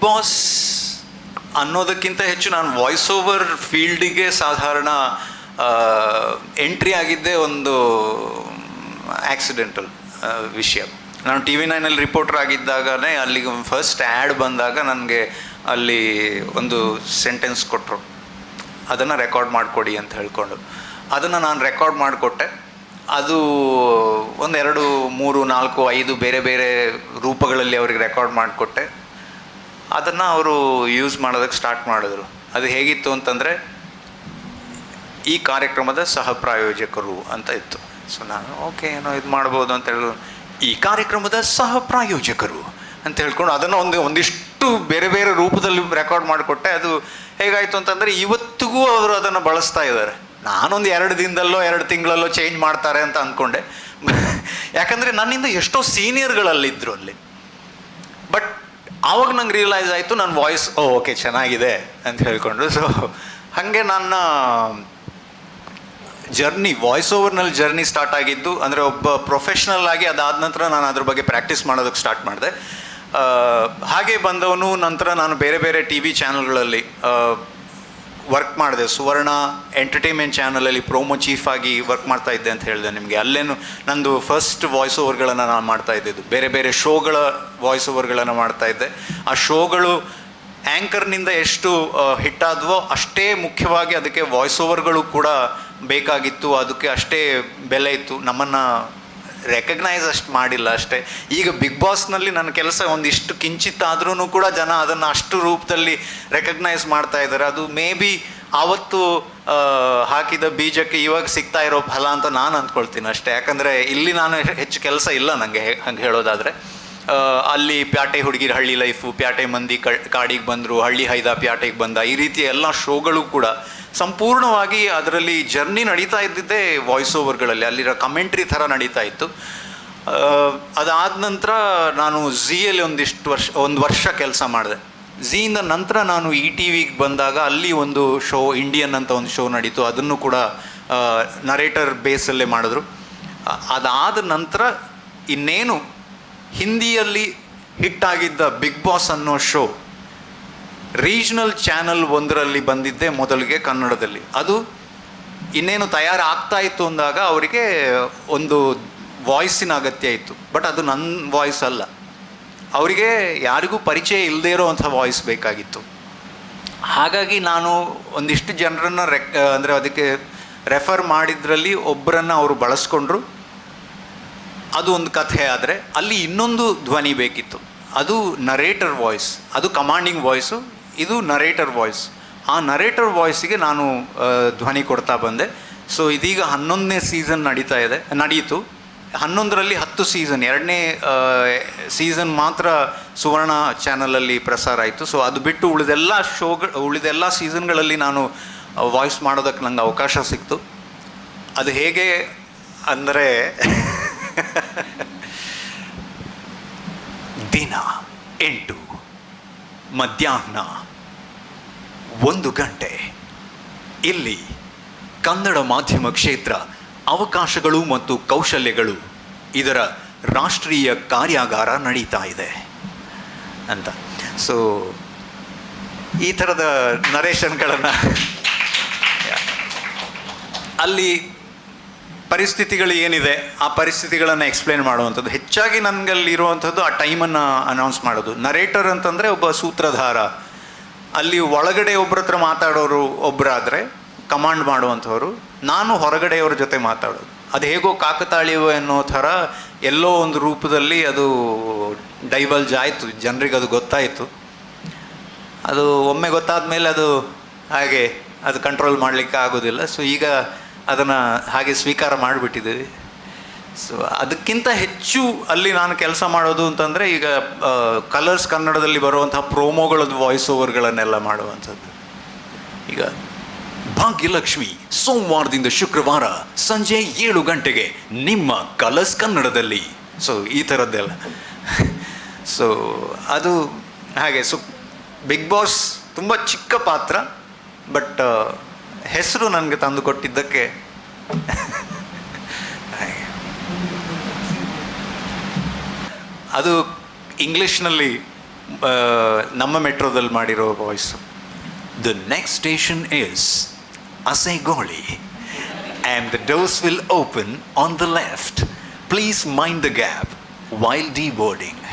Boss ಅನ್ನೋದಕ್ಕಿಂತ ಹೆಚ್ಚು ನಾನು ವಾಯ್ಸ್ ಓವರ್ ಫೀಲ್ಡಿಗೆ ಸಾಧಾರಣ ಎಂಟ್ರಿ ಆಗಿದ್ದೇ ಒಂದು ಆಕ್ಸಿಡೆಂಟಲ್ ವಿಷಯ. ನಾನು ಟಿ ವಿ ನೈನಲ್ಲಿ ರಿಪೋರ್ಟರ್ ಆಗಿದ್ದಾಗನೇ ಅಲ್ಲಿಗೆ ಫಸ್ಟ್ ಆ್ಯಡ್ ಬಂದಾಗ ನನಗೆ ಅಲ್ಲಿ ಒಂದು ಸೆಂಟೆನ್ಸ್ ಕೊಟ್ಟರು ಅದನ್ನು ರೆಕಾರ್ಡ್ ಮಾಡಿಕೊಡಿ ಅಂತ ಹೇಳ್ಕೊಂಡು. ಅದನ್ನು ನಾನು ರೆಕಾರ್ಡ್ ಮಾಡಿಕೊಟ್ಟೆ. ಅದು ಒಂದೆರಡು, ಮೂರು, ನಾಲ್ಕು, ಐದು ಬೇರೆ ಬೇರೆ ರೂಪಗಳಲ್ಲಿ ಅವ್ರಿಗೆ ರೆಕಾರ್ಡ್ ಮಾಡಿಕೊಟ್ಟೆ. ಅದನ್ನು ಅವರು ಯೂಸ್ ಮಾಡೋದಕ್ಕೆ ಸ್ಟಾರ್ಟ್ ಮಾಡಿದ್ರು. ಅದು ಹೇಗಿತ್ತು ಅಂತಂದರೆ, ಈ ಕಾರ್ಯಕ್ರಮದ ಸಹ ಪ್ರಾಯೋಜಕರು ಅಂತ ಇತ್ತು. ಸೊ ನಾನು ಓಕೆ ಏನೋ ಇದು ಮಾಡ್ಬೋದು ಅಂತ ಹೇಳಿದ್ರು. ಈ ಕಾರ್ಯಕ್ರಮದ ಸಹ ಪ್ರಾಯೋಜಕರು ಅಂತ ಹೇಳ್ಕೊಂಡು ಅದನ್ನು ಒಂದು, ಒಂದಿಷ್ಟು ಬೇರೆ ಬೇರೆ ರೂಪದಲ್ಲಿ ರೆಕಾರ್ಡ್ ಮಾಡಿಕೊಟ್ಟೆ. ಅದು ಹೇಗಾಯಿತು ಅಂತಂದರೆ, ಇವತ್ತಿಗೂ ಅವರು ಅದನ್ನು ಬಳಸ್ತಾ ಇದ್ದಾರೆ. ನಾನೊಂದು ಎರಡು ದಿನದಲ್ಲೋ, ಎರಡು ತಿಂಗಳಲ್ಲೋ ಚೇಂಜ್ ಮಾಡ್ತಾರೆ ಅಂತ ಅಂದ್ಕೊಂಡೆ ಯಾಕಂದರೆ ನನ್ನಿಂದ ಎಷ್ಟೋ ಸೀನಿಯರ್ಗಳಲ್ಲಿದ್ದರು ಅಲ್ಲಿ. ಬಟ್ ಆವಾಗ ನಂಗೆ ರಿಯಲೈಸ್ ಆಯಿತು ನನ್ನ ವಾಯ್ಸ್ ಓ ಓಕೆ ಚೆನ್ನಾಗಿದೆ ಅಂತ ಹೇಳ್ಕೊಂಡು ಸೊ ಹಾಗೆ ನನ್ನ ಜರ್ನಿ ವಾಯ್ಸ್ ಓವರ್ನಲ್ಲಿ ಜರ್ನಿ ಸ್ಟಾರ್ಟ್ ಆಗಿದ್ದು, ಅಂದರೆ ಒಬ್ಬ ಪ್ರೊಫೆಷ್ನಲ್ ಆಗಿ ಅದಾದ ನಂತರ ನಾನು ಅದ್ರ ಬಗ್ಗೆ ಪ್ರಾಕ್ಟೀಸ್ ಮಾಡೋದಕ್ಕೆ ಸ್ಟಾರ್ಟ್ ಮಾಡಿದೆ. ಹಾಗೆ ಬಂದವನು ನಂತರ ನಾನು ಬೇರೆ ಬೇರೆ ಟಿ ವಿ ಚಾನಲ್ಗಳಲ್ಲಿ ವರ್ಕ್ ಮಾಡಿದೆ. ಸುವರ್ಣ ಎಂಟರ್ಟೈನ್ಮೆಂಟ್ ಚಾನಲಲ್ಲಿ ಪ್ರೋಮೋ ಚೀಫ್ ಆಗಿ ವರ್ಕ್ ಮಾಡ್ತಾ ಇದ್ದೆ ಅಂತ ಹೇಳಿದೆ ನಿಮಗೆ. ಅಲ್ಲೇನು ನಂದು ಫಸ್ಟ್ ವಾಯ್ಸ್ ಓವರ್ಗಳನ್ನು ನಾನು ಮಾಡ್ತಾ ಇದ್ದಿದ್ದು. ಬೇರೆ ಬೇರೆ ಶೋಗಳ ವಾಯ್ಸ್ ಓವರ್ಗಳನ್ನು ಮಾಡ್ತಾ ಇದ್ದೆ. ಆ ಶೋಗಳು ಆ್ಯಂಕರ್ನಿಂದ ಎಷ್ಟು ಹಿಟ್ಟಾದವೋ ಅಷ್ಟೇ ಮುಖ್ಯವಾಗಿ ಅದಕ್ಕೆ ವಾಯ್ಸ್ ಓವರ್ಗಳು ಕೂಡ ಬೇಕಾಗಿತ್ತು. ಅದಕ್ಕೆ ಅಷ್ಟೇ ಬೆಲೆ ಇತ್ತು. ನಮ್ಮನ್ನು ರೆಕಗ್ನೈಸ್ ಅಷ್ಟು ಮಾಡಿಲ್ಲ ಅಷ್ಟೇ. ಈಗ ಬಿಗ್ ಬಾಸ್ನಲ್ಲಿ ನನ್ನ ಕೆಲಸ ಒಂದಿಷ್ಟು ಕಿಂಚಿತ್ತಾದ್ರೂ ಕೂಡ ಜನ ಅದನ್ನು ಅಷ್ಟು ರೂಪದಲ್ಲಿ ರೆಕಗ್ನೈಸ್ ಮಾಡ್ತಾ ಇದ್ದಾರೆ. ಅದು ಮೇ ಬಿ ಆವತ್ತು ಹಾಕಿದ ಬೀಜಕ್ಕೆ ಇವಾಗ ಸಿಗ್ತಾ ಇರೋ ಫಲ ಅಂತ ನಾನು ಅಂದ್ಕೊಳ್ತೀನಿ ಅಷ್ಟೇ. ಯಾಕಂದರೆ ಇಲ್ಲಿ ನಾನು ಹೆಚ್ಚು ಕೆಲಸ ಇಲ್ಲ ನನಗೆ ಹಂಗೆ ಹೇಳೋದಾದರೆ. ಅಲ್ಲಿ ಪ್ಯಾಟೆ ಹುಡುಗಿರ ಹಳ್ಳಿ ಲೈಫು ಪ್ಯಾಟೆ ಮಂದಿ ಕಾಡಿಗೆ ಬಂದರು, ಹಳ್ಳಿ ಹೈದ ಪ್ಯಾಟೆಗೆ ಬಂದ, ಈ ರೀತಿ ಎಲ್ಲ ಶೋಗಳು ಕೂಡ ಸಂಪೂರ್ಣವಾಗಿ ಅದರಲ್ಲಿ ಜರ್ನಿ ನಡೀತಾ ಇದ್ದಿದ್ದೇ ವಾಯ್ಸ್ ಓವರ್ಗಳಲ್ಲಿ ಅಲ್ಲಿರೋ ಕಮೆಂಟ್ರಿ ಥರ ನಡೀತಾ ಇತ್ತು. ಅದಾದ ನಂತರ ನಾನು ಝೀಯಲ್ಲಿ ಒಂದಿಷ್ಟು ವರ್ಷ, ಒಂದು ವರ್ಷ ಕೆಲಸ ಮಾಡಿದೆ. ಝೀಯಿಂದ ನಂತರ ನಾನು ಇ ಟಿ ವಿಗೆ ಬಂದಾಗ ಅಲ್ಲಿ ಒಂದು ಶೋ ಇಂಡಿಯನ್ ಅಂತ ಒಂದು ಶೋ ನಡೀತು, ಅದನ್ನು ಕೂಡ ನರೇಟರ್ ಬೇಸಲ್ಲೇ ಮಾಡಿದ್ರು. ಅದಾದ ನಂತರ ಇನ್ನೇನು ಹಿಂದಿಯಲ್ಲಿ ಹಿಟ್ಟಾಗಿದ್ದ ಬಿಗ್ ಬಾಸ್ ಅನ್ನೋ ಶೋ ರೀಜನಲ್ ಚಾನಲ್ ಒಂದರಲ್ಲಿ ಬಂದಿದ್ದೆ ಮೊದಲಿಗೆ ಕನ್ನಡದಲ್ಲಿ. ಅದು ಇನ್ನೇನು ತಯಾರಾಗ್ತಾ ಇತ್ತು ಅಂದಾಗ ಅವರಿಗೆ ಒಂದು ವಾಯ್ಸಿನ ಅಗತ್ಯ ಇತ್ತು. ಬಟ್ ಅದು ನನ್ನ ವಾಯ್ಸ್ ಅಲ್ಲ. ಅವರಿಗೆ ಯಾರಿಗೂ ಪರಿಚಯ ಇಲ್ಲದೇ ಇರೋವಂಥ ವಾಯ್ಸ್ ಬೇಕಾಗಿತ್ತು. ಹಾಗಾಗಿ ನಾನು ಒಂದಿಷ್ಟು ಜನರನ್ನು ರೆಕ್ ಅಂದರೆ ಅದಕ್ಕೆ ರೆಫರ್ ಮಾಡಿದ್ರಲ್ಲಿ ಒಬ್ಬರನ್ನು ಅವರು ಬಳಸ್ಕೊಂಡ್ರು. ಅದು ಒಂದು ಕಥೆ ಆದರೆ ಅಲ್ಲಿ ಇನ್ನೊಂದು ಧ್ವನಿ ಬೇಕಿತ್ತು. ಅದು ನರೇಟರ್ ವಾಯ್ಸ್ ಅದು ಕಮಾಂಡಿಂಗ್ ವಾಯ್ಸು ಇದು ನರೇಟರ್ ವಾಯ್ಸ್ ಆ ನರೇಟರ್ ವಾಯ್ಸಿಗೆ ನಾನು ಧ್ವನಿ ಕೊಡ್ತಾ ಬಂದೆ. ಸೊ ಇದೀಗ ಹನ್ನೊಂದನೇ ಸೀಸನ್ ನಡೀತಾ ಇದೆ, ನಡೀತು. ಹನ್ನೊಂದರಲ್ಲಿ ಹತ್ತು ಸೀಸನ್ ಎರಡನೇ ಸೀಸನ್ ಮಾತ್ರ ಸುವರ್ಣ ಚಾನಲಲ್ಲಿ ಪ್ರಸಾರ ಆಯಿತು. ಸೊ ಅದು ಬಿಟ್ಟು ಉಳಿದೆಲ್ಲ ಶೋಗ ಉಳಿದೆಲ್ಲ ಸೀಸನ್ಗಳಲ್ಲಿ ನಾನು ವಾಯ್ಸ್ ಮಾಡೋದಕ್ಕೆ ನಂಗೆ ಅವಕಾಶ ಸಿಕ್ತು. ಅದು ಹೇಗೆ ಅಂದರೆ ದಿನ ಎಂಟು, ಮಧ್ಯಾಹ್ನ ಒಂದು ಗಂಟೆ. ಇಲ್ಲಿ ಕನ್ನಡ ಮಾಧ್ಯಮ ಕ್ಷೇತ್ರ ಅವಕಾಶಗಳು ಮತ್ತು ಕೌಶಲ್ಯಗಳು ಇದರ ರಾಷ್ಟ್ರೀಯ ಕಾರ್ಯಾಗಾರ ನಡೀತಾ ಇದೆ ಅಂತ. ಸೊ ಈ ಥರದ ನರೇಷನ್ಗಳನ್ನು ಅಲ್ಲಿ ಪರಿಸ್ಥಿತಿಗಳು ಏನಿದೆ, ಆ ಪರಿಸ್ಥಿತಿಗಳನ್ನು ಎಕ್ಸ್ಪ್ಲೇನ್ ಮಾಡುವಂಥದ್ದು. ಹೆಚ್ಚಾಗಿ ನನಗಲ್ಲಿ ಇರುವಂಥದ್ದು ಆ ಟೈಮನ್ನು ಅನೌನ್ಸ್ ಮಾಡೋದು. ನರೇಟರ್ ಅಂತಂದರೆ ಒಬ್ಬ ಸೂತ್ರಧಾರ. ಅಲ್ಲಿ ಒಳಗಡೆ ಒಬ್ಬರ ಹತ್ರ ಮಾತಾಡೋರು ಒಬ್ಬರಾದರೆ ಕಮಾಂಡ್ ಮಾಡುವಂಥವ್ರು. ನಾನು ಹೊರಗಡೆಯವ್ರ ಜೊತೆ ಮಾತಾಡೋದು. ಅದು ಹೇಗೋ ಕಾಕತಾಳೀಯ ಅನ್ನೋ ಥರ ಎಲ್ಲೋ ಒಂದು ರೂಪದಲ್ಲಿ ಅದು ಡೈವಲ್ಜ್ ಆಯಿತು. ಜನರಿಗೆ ಅದು ಗೊತ್ತಾಯಿತು. ಅದು ಒಮ್ಮೆ ಗೊತ್ತಾದ ಮೇಲೆ ಅದು ಹಾಗೆ ಅದು ಕಂಟ್ರೋಲ್ ಮಾಡಲಿಕ್ಕೆ ಆಗೋದಿಲ್ಲ. ಸೊ ಈಗ ಅದನ್ನು ಹಾಗೆ ಸ್ವೀಕಾರ ಮಾಡಿಬಿಟ್ಟಿದ್ದೀವಿ. ಸೊ ಅದಕ್ಕಿಂತ ಹೆಚ್ಚು ಅಲ್ಲಿ ನಾನು ಕೆಲಸ ಮಾಡೋದು ಅಂತಂದರೆ ಈಗ ಕಲರ್ಸ್ ಕನ್ನಡದಲ್ಲಿ ಬರುವಂತಹ ಪ್ರೋಮೋಗಳದ್ದು ವಾಯ್ಸ್ ಓವರ್ಗಳನ್ನೆಲ್ಲ ಮಾಡುವಂಥದ್ದು. ಈಗ, ಭಾಗ್ಯಲಕ್ಷ್ಮಿ ಸೋಮವಾರದಿಂದ ಶುಕ್ರವಾರ ಸಂಜೆ ಏಳು ಗಂಟೆಗೆ ನಿಮ್ಮ ಕಲರ್ಸ್ ಕನ್ನಡದಲ್ಲಿ. ಸೊ ಈ ಥರದ್ದೆಲ್ಲ. ಸೊ ಅದು ಹಾಗೆ. ಸೊ ಬಿಗ್ ಬಾಸ್ ತುಂಬ ಚಿಕ್ಕ ಪಾತ್ರ ಬಟ್ ಹೆಸರು ನನಗೆ ತಂದು ಕೊಟ್ಟಿದ್ದಕ್ಕೆ. ಅದು ಇಂಗ್ಲೀಷ್ನಲ್ಲಿ ನಮ್ಮ ಮೆಟ್ರೋದಲ್ಲಿ ಮಾಡಿರೋ voice the next station is ಅಸೈಗೋಳಿ and the doors will open on the left please mind the gap while the boarding